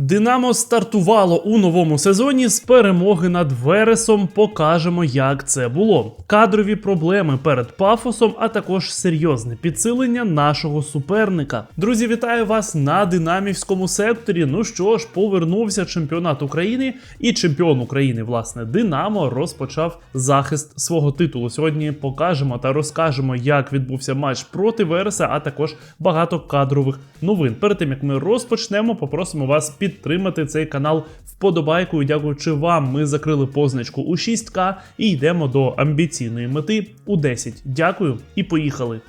Динамо стартувало у новому сезоні з перемоги над Вересом. Покажемо, як це було. Кадрові проблеми перед пафосом, а також серйозне підсилення нашого суперника. Друзі, вітаю вас на динамівському секторі. Ну що ж, повернувся чемпіонат України, і чемпіон України, власне, Динамо розпочав захист свого титулу. Сьогодні покажемо та розкажемо, як відбувся матч проти Вереса, а також багато кадрових новин. Перед тим як ми розпочнемо, попросимо вас підтримати цей канал вподобайкою. Дякуючи вам, ми закрили позначку у 6К і йдемо до амбіційної мети у 10. Дякую і поїхали.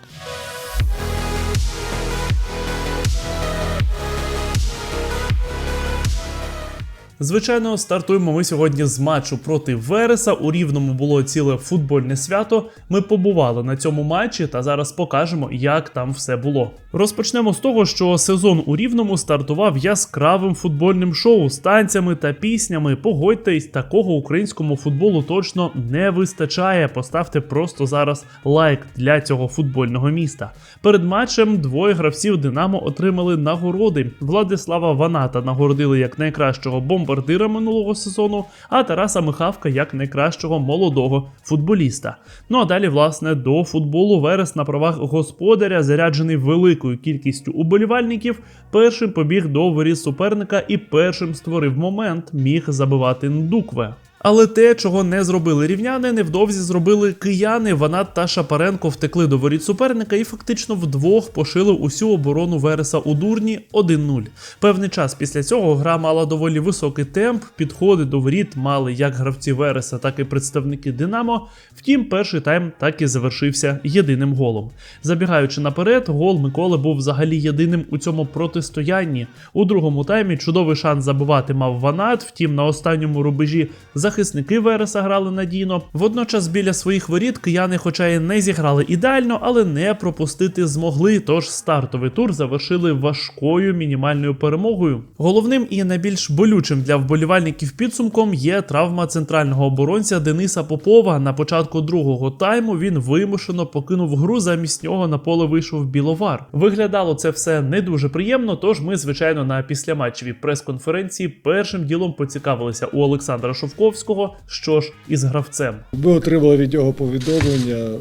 Звичайно, стартуємо ми сьогодні з матчу проти Вереса. У рівному було ціле футбольне свято. Ми побували на цьому матчі та зараз покажемо, як там все було. Розпочнемо з того, що сезон у рівному стартував яскравим футбольним шоу з танцями та піснями. Погодьтесь, такого українському футболу точно не вистачає. Поставте просто зараз лайк для цього футбольного міста. Перед матчем двоє гравців Динамо отримали нагороди. Владислава Ваната нагородили як найкращого бомбардира минулого сезону, а Тараса Михавка як найкращого молодого футболіста. Ну а далі, власне, до футболу Верес на правах господаря, заряджений великою кількістю уболівальників, першим побіг до воріт суперника і першим створив момент, міг забивати Ndukwe. Але те, чого не зробили рівняни, невдовзі зробили кияни. Ванат та Шапаренко втекли до воріт суперника і фактично вдвох пошили усю оборону Вереса у дурні 1-0. Певний час після цього гра мала доволі високий темп, підходи до воріт мали як гравці Вереса, так і представники Динамо. Втім, перший тайм так і завершився єдиним голом. Забігаючи наперед, гол Миколи був взагалі єдиним у цьому протистоянні. У другому таймі чудовий шанс забивати мав Ванат, втім на останньому рубежі захисники Вереса грали надійно. Водночас біля своїх воріт кияни, хоча й не зіграли ідеально, але не пропустити змогли. Тож стартовий тур завершили важкою мінімальною перемогою. Головним і найбільш болючим для вболівальників підсумком є травма центрального оборонця Дениса Попова. На початку другого тайму він вимушено покинув гру. Замість нього на поле вийшов Біловар. Виглядало це все не дуже приємно. Тож ми, звичайно, на післяматчевій прес-конференції першим ділом поцікавилися у Олександра Шовковського, що ж із гравцем. Ми отримали від нього повідомлення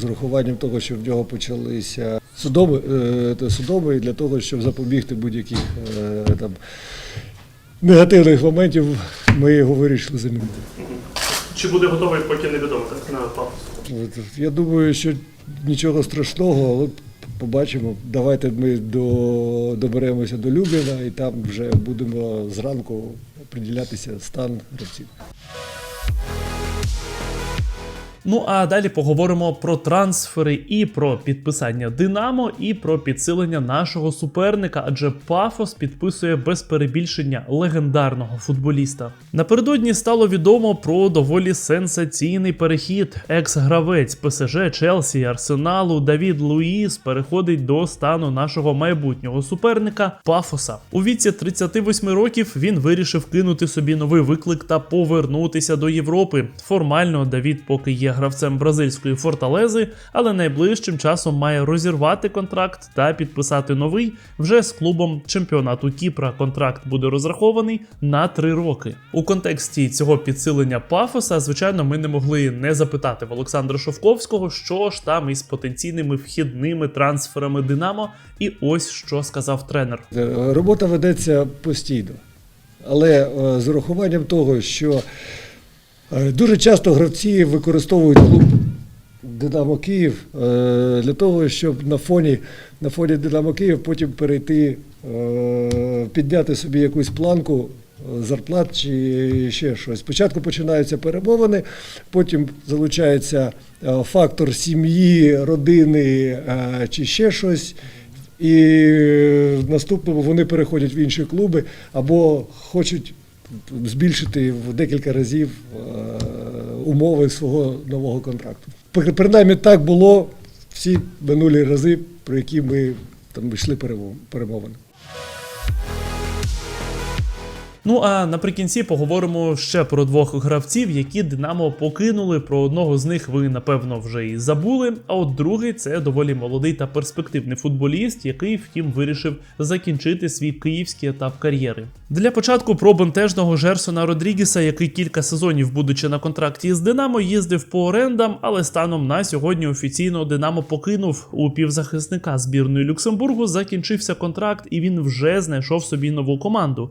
з урахуванням того, що в нього почалися судоми, е, судоми для того, щоб запобігти будь-яких е, там негативних моментів, ми його вирішили замінити. Чи буде готовий, поки невідомо так на паузу? Я думаю, що нічого страшного, але побачимо. Давайте ми до, доберемося до Любіна і там вже будемо зранку приділятися стан гравців. Ну а далі поговоримо про трансфери і про підписання Динамо, і про підсилення нашого суперника, адже Пафос підписує без перебільшення легендарного футболіста. Напередодні стало відомо про доволі сенсаційний перехід. Екс-гравець ПСЖ, Челсі, Арсеналу Давід Луїс переходить до стану нашого майбутнього суперника Пафоса. У віці 38 років він вирішив кинути собі новий виклик та повернутися до Європи. Формально Давід поки є гравцем бразильської форталези, але найближчим часом має розірвати контракт та підписати новий вже з клубом чемпіонату Кіпра. Контракт буде розрахований на три роки. У контексті цього підсилення пафоса, звичайно, ми не могли не запитати в Олександра Шовковського, що ж там із потенційними вхідними трансферами Динамо. І ось що сказав тренер. Е, Робота ведеться постійно, але е, з урахуванням того, що дуже часто гравці використовують клуб Динамо Київ е, для того, щоб на фоні, на фоні Динамо Київ потім перейти, е, підняти собі якусь планку. е, Зарплат чи ще щось. Спочатку починаються перемовини, потім залучається е, фактор сім'ї, родини е, чи ще щось. І в наступному вони переходять в інші клуби або хочуть збільшити в декілька разів е, умови свого нового контракту. При- Принаймні так було всі минулі рази, про які ми там йшли перемов- перемовини. Ну а наприкінці поговоримо ще про двох гравців, які Динамо покинули. Про одного з них ви напевно вже і забули. А от другий це доволі молодий та перспективний футболіст, який, втім, вирішив закінчити свій київський етап кар'єри. Для початку про бентежного Жерсона Родрігіса, який кілька сезонів, будучи на контракті з Динамо, їздив по орендам, але станом на сьогодні офіційно Динамо покинув у півзахисника збірної Люксембургу. Закінчився контракт, і він вже знайшов собі нову команду.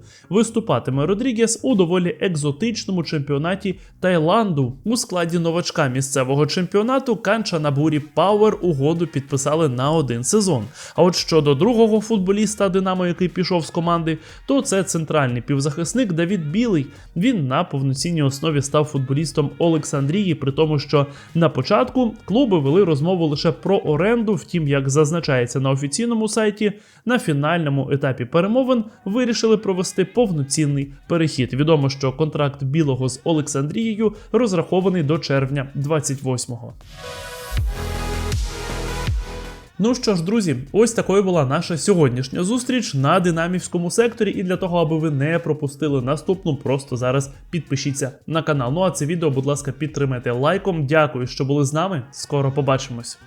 Виступатиме Родрігес у доволі екзотичному чемпіонаті Таїланду у складі новачка місцевого чемпіонату Канча Набурі Пауер угоду підписали на один сезон. А от щодо другого футболіста Динамо, який пішов з команди, то це центральний півзахисник Давід Білий. Він на повноцінній основі став футболістом Олександрії, при тому, що на початку клуби вели розмову лише про оренду. Втім, як зазначається на офіційному сайті, на фінальному етапі перемовин вирішили провести повноцінний перехід. Відомо, що контракт білого з Олександрією розрахований до червня 28-го. Ну що ж, друзі, ось такою була наша сьогоднішня зустріч на динамівському секторі. І для того, аби ви не пропустили наступну, просто зараз підпишіться на канал. Ну а це відео, будь ласка, підтримайте лайком. Дякую, що були з нами. Скоро побачимось.